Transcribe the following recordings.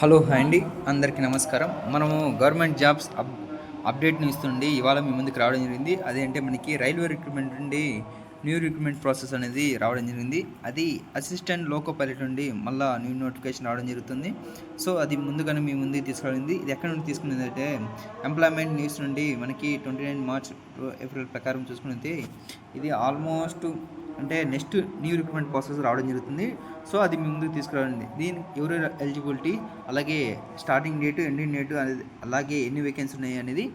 Hello hi అండి. అందరికీ నమస్కారం. మనము గవర్నమెంట్ జాబ్స్ అప్ అప్డేట్ని ఇస్తుండి ఇవాళ మీ ముందుకు రావడం జరిగింది. అదేంటే మనకి రైల్వే రిక్రూట్మెంట్ నుండి న్యూ రిక్రూట్మెంట్ ప్రాసెస్ అనేది రావడం జరిగింది. అది అసిస్టెంట్ లోకో పైలట్ నుండి మళ్ళీ న్యూ నోటిఫికేషన్ రావడం జరుగుతుంది. సో అది ముందుగానే మీ ముందు తీసుకురావడింది ఇది ఎక్కడ నుండి తీసుకునేది అంటే ఎంప్లాయ్మెంట్ న్యూస్ నుండి మనకి ట్వంటీ నైన్ మార్చ్ ఏప్రిల్ ప్రకారం చూసుకున్నది ఇది ఆల్మోస్ట్ అంటే నెక్స్ట్ న్యూ రిక్రూట్మెంట్ ప్రాసెస్ రావడం జరుగుతుంది. సో అది మీ ముందుకు తీసుకురావండి దీని ఎవరు ఎలిజిబిలిటీ అలాగే స్టార్టింగ్ డేటు ఎండింగ్ డేటు అనేది అలాగే ఎన్ని వేకెన్సీ ఉన్నాయి అనేది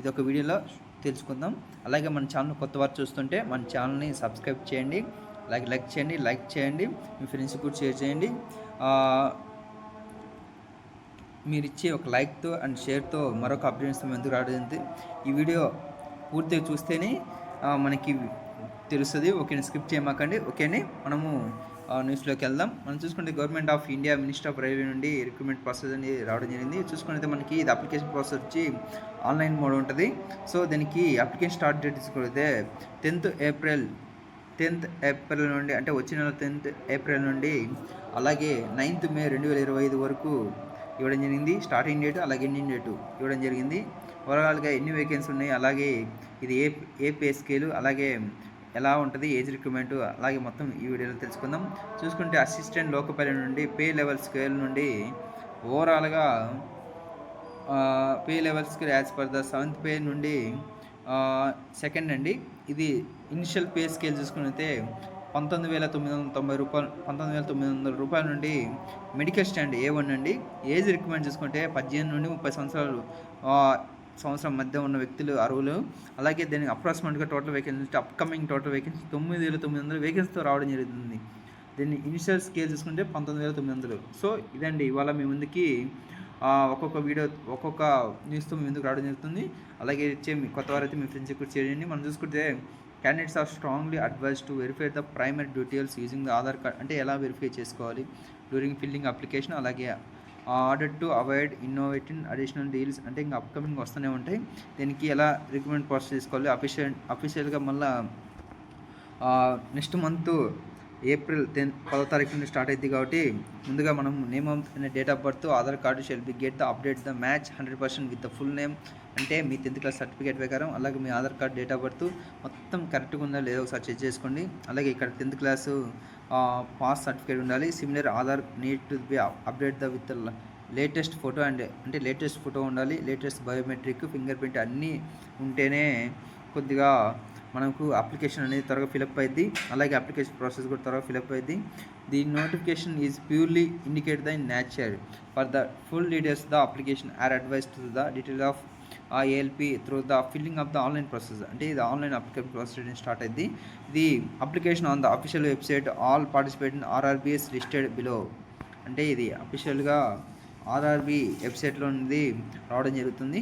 ఇది ఒక వీడియోలో తెలుసుకుందాం. అలాగే మన ఛానల్ కొత్త వారు చూస్తుంటే మన ఛానల్ని సబ్స్క్రైబ్ చేయండి. అలాగే లైక్ చేయండి లైక్ చేయండి. మీ ఫ్రెండ్స్ కూడా షేర్ చేయండి. మీరు ఇచ్చే ఒక లైక్తో అండ్ షేర్తో మరొక అప్డేట్స్ ఎందుకు రావడం ఈ వీడియో పూర్తిగా చూస్తేనే మనకి తెలుస్తుంది. ఓకేనా స్కిప్ చేయమాకండి. ఓకేనే మనము ఆ, న్యూస్లోకి వెళ్దాం. మనం చూసుకుంటే government of India minister of railway నుండి రిక్రూట్మెంట్ ప్రాసెస్ అనేది రావడం జరిగింది. చూసుకుంటే మనకి ఇది అప్లికేషన్ ప్రాసెస్ వచ్చి ఆన్లైన్ మోడ్ ఉంటుంది. సో దీనికి అప్లికేషన్ స్టార్ట్ డేట్ తీసుకుంటే టెన్త్ ఏప్రిల్ టెన్త్ ఏప్రిల్ నుండి అంటే వచ్చిన నెల టెన్త్ ఏప్రిల్ నుండి అలాగే నైన్త్ మే రెండు వేల ఇరవై ఐదు వరకు ఇవ్వడం జరిగింది. స్టార్టింగ్ డేట్ అలాగే ఎండింగ్ డేటు ఇవ్వడం జరిగింది. ఓవరాల్గా ఎన్ని వేకెన్సీ ఉన్నాయి? అలాగే ఇది ఏ ఏ పే స్కేలు అలాగే ఎలా ఉంటుంది ఏజ్ రిక్రూట్మెంట్ అలాగే మొత్తం ఈ వీడియోలో తెలుసుకుందాం. చూసుకుంటే అసిస్టెంట్ లోకపల్లి నుండి పే లెవెల్ స్కేల్ నుండి ఓవరాల్గా pay లెవెల్స్కి as per the seventh pay నుండి సెకండ్ అండి. ఇది ఇనిషియల్ పే స్కేల్ చూసుకుంటే పంతొమ్మిది వేల తొమ్మిది వందల తొంభై రూపాయలు పంతొమ్మిది వేల తొమ్మిది వందల రూపాయల నుండి మెడికల్ స్టాండ్ ఏ వన్ అండి. ఏజ్ రికమెండ్ చూసుకుంటే పద్దెనిమిది నుండి ముప్పై సంవత్సరాలు సంవత్సరం మధ్య ఉన్న వ్యక్తులు అరువులు అలాగే దీనికి అప్రాక్సిమేట్గా total vacancy upcoming total vacancy తొమ్మిది వేల తొమ్మిది వందల వేకెన్సీతో రావడం జరుగుతుంది దీన్ని ఇనిషియల్ స్కేల్ చూసుకుంటే పంతొమ్మిది వేల తొమ్మిది వందలు. సో ఇదండి ఇవాళ మీ ముందుకి ఒక్కొక్క వీడియో ఒక్కొక్క న్యూస్తో మీ ముందుకు రావడం జరుగుతుంది. అలాగే ఇచ్చే మీ కొత్త వారైతే మీ ఫ్రెండ్స్ కూడా చేయండి. మనం చూసుకుంటే candidates are strongly advise to verify the primary details using the Aadhaar card అంటే ఎలా వెరిఫై చేసుకోవాలి? డ్యూరింగ్ ఫిల్లింగ్ అప్లికేషన్ అలాగే order to avoid innovating additional deals అంటే ఇంకా అప్కమింగ్ వస్తూనే ఉంటాయి. దీనికి ఎలా రిక్రూట్మెంట్ ప్రాసెస్ చేసుకోవాలి? అఫీషియల్ అఫీషియల్గా మళ్ళీ నెక్స్ట్ మంత్ ఏప్రిల్ టెన్ పదో తారీఖు నుండి స్టార్ట్ అయింది కాబట్టి ముందుగా మనం నేమ్ అనే date of birth Aadhaar card shall be get the update the match hundred percent with the full name అంటే మీ టెన్త్ క్లాస్ సర్టిఫికేట్ ప్రకారం అలాగే మీ Aadhaar card date of birth మొత్తం కరెక్ట్గా ఉందా లేదో ఒకసారి చెక్ చేసుకోండి. అలాగే ఇక్కడ టెన్త్ క్లాసు పాస్ సర్టిఫికేట్ ఉండాలి. Similar Aadhaar need to be update the with latest photo and అంటే లేటెస్ట్ ఫోటో ఉండాలి. లేటెస్ట్ బయోమెట్రిక్ ఫింగర్ ప్రింట్ అన్నీ ఉంటేనే కొద్దిగా మనకు అప్లికేషన్ అనేది త్వరగా ఫిలప్ అయింది అలాగే అప్లికేషన్ ప్రాసెస్ కూడా త్వరగా ఫిలప్ అయింది the notification is purely indicate the nature for the full details the application are advise to the detail of ఆ ALP through the filling of the online process అంటే ఇది online application process start అయింది the application on the official website all participate in RRBs listed below అంటే ఇది అఫీషియల్గా RRB వెబ్సైట్లో నుండి రావడం జరుగుతుంది.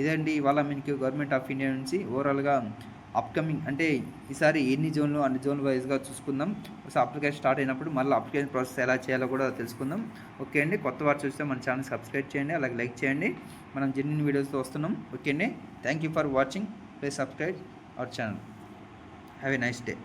ఇదండి ఇవాళ మీకు గవర్నమెంట్ ఆఫ్ ఇండియా నుంచి ఓవరాల్గా అప్కమింగ్ అంటే ఈసారి ఎన్ని జోన్లు అన్ని జోన్ వైజ్గా చూసుకుందాం. ఒకసారి అప్లికేషన్ స్టార్ట్ అయినప్పుడు మళ్ళీ అప్లికేషన్ ప్రాసెస్ ఎలా చేయాలో కూడా తెలుసుకుందాం. ఓకే అండి. కొత్త వారు చూస్తే మన ఛానల్ సబ్స్క్రైబ్ చేయండి అలాగే లైక్ చేయండి. మనం జెన్యున్ వీడియోస్తో వస్తున్నాం. ఓకే అండి. Thank you for watching please subscribe our channel have a nice day